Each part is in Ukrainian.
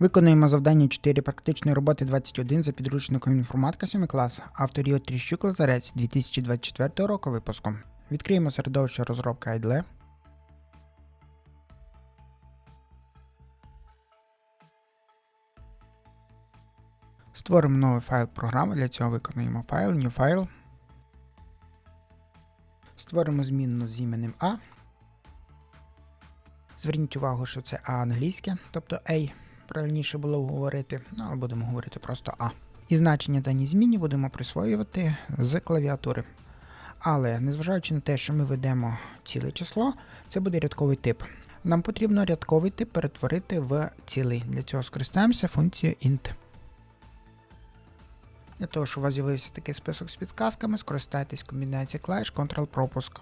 Виконуємо завдання 4 практичної роботи 21 за підручником інформатика 7 клас. Авторів Тріщук Лазарець 2024 року випуску. Відкриємо середовище розробка IDLE. Створимо новий файл програми. Для цього виконуємо файл, new file. Створимо змінну з іменем A. Зверніть увагу, що це А англійське, тобто A правильніше було говорити, ну, але будемо говорити просто А. І значення даній зміні будемо присвоювати з клавіатури. Але незважаючи на те, що ми ведемо ціле число, це буде рядковий тип. Нам потрібно рядковий тип перетворити в цілий. Для цього скористаємося функцією int. Для того, щоб у вас з'явився такий список з підказками, скористайтесь комбінацією клавіш Ctrl-пропуск.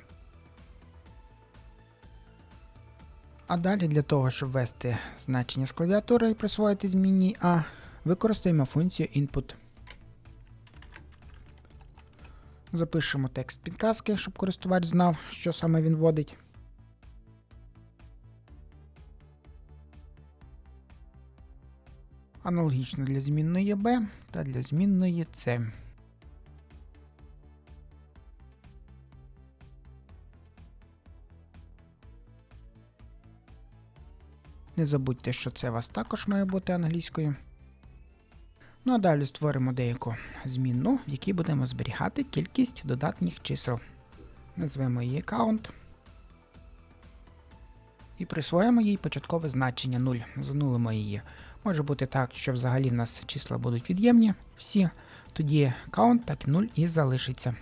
А далі для того, щоб ввести значення з клавіатури і присвоїти змінній А, використаємо функцію input. Запишемо текст підказки, щоб користувач знав, що саме він вводить. Аналогічно для змінної B та для змінної C. Не забудьте, що це у вас також має бути англійською. Ну а далі створимо деяку змінну, в якій будемо зберігати кількість додатніх чисел. Назвемо її count. І присвоїмо їй початкове значення 0. Занулимо її. Може бути так, що взагалі в нас числа будуть від'ємні всі, тоді count так 0 і залишиться.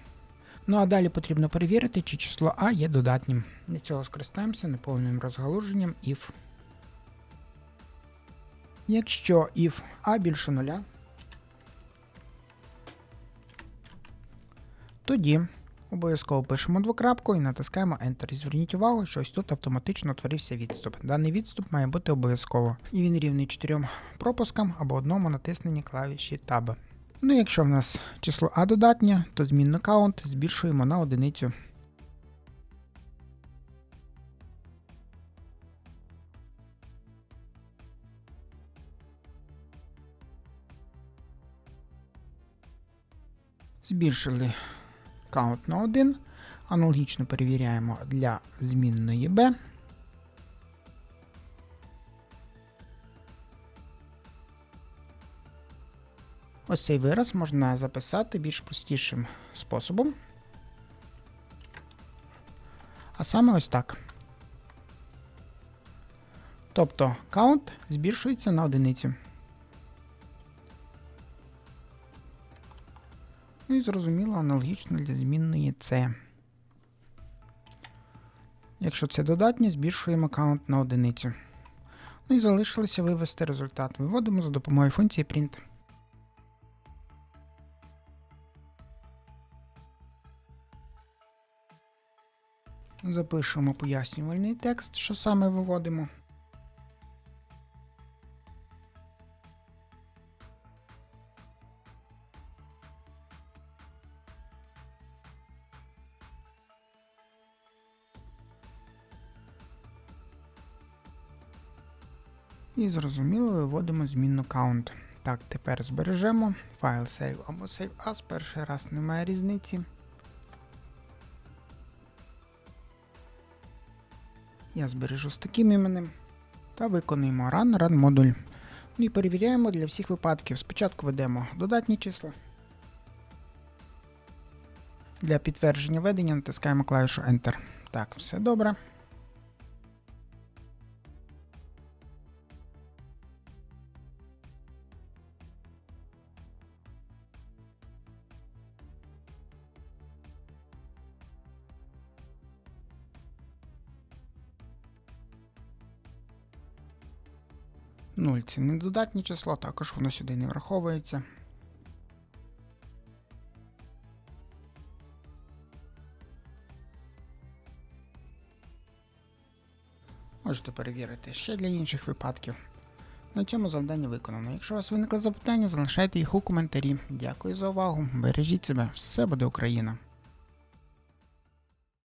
Ну а далі потрібно перевірити, чи число А є додатнім. Для цього скористаємося неповним розгалуженням if. Якщо if a більше нуля, тоді обов'язково пишемо двокрапку і натискаємо Enter. Зверніть увагу, що ось тут автоматично утворився відступ. Даний відступ має бути обов'язково. І він рівний чотирьом пропускам або одному натисненні клавіші Tab. Ну якщо в нас число А додатнє, то змінну count збільшуємо на одиницю. Збільшили count на 1. Аналогічно перевіряємо для змінної b. Ось цей вираз можна записати більш простішим способом. А саме ось так. Тобто count збільшується на одиницю. Ну і зрозуміло, аналогічно для змінної C. Якщо це додатнє, збільшуємо count на одиницю. Ну і залишилося вивести результат. Виводимо за допомогою функції print. Запишемо пояснювальний текст, що саме виводимо. І зрозуміло виводимо змінну count. Так, тепер збережемо файл save або save as. Перший раз немає різниці. Я збережу з таким іменем. Та виконуємо run run модуль. Ну і перевіряємо для всіх випадків. Спочатку ведемо додатні числа. Для підтвердження ведення натискаємо клавішу Enter. Так, все добре. Нуль це недодатнє число, також воно сюди не враховується. Можете перевірити ще для інших випадків. На цьому завдання виконано. Якщо у вас виникли запитання, залишайте їх у коментарі. Дякую за увагу. Бережіть себе, все буде Україна!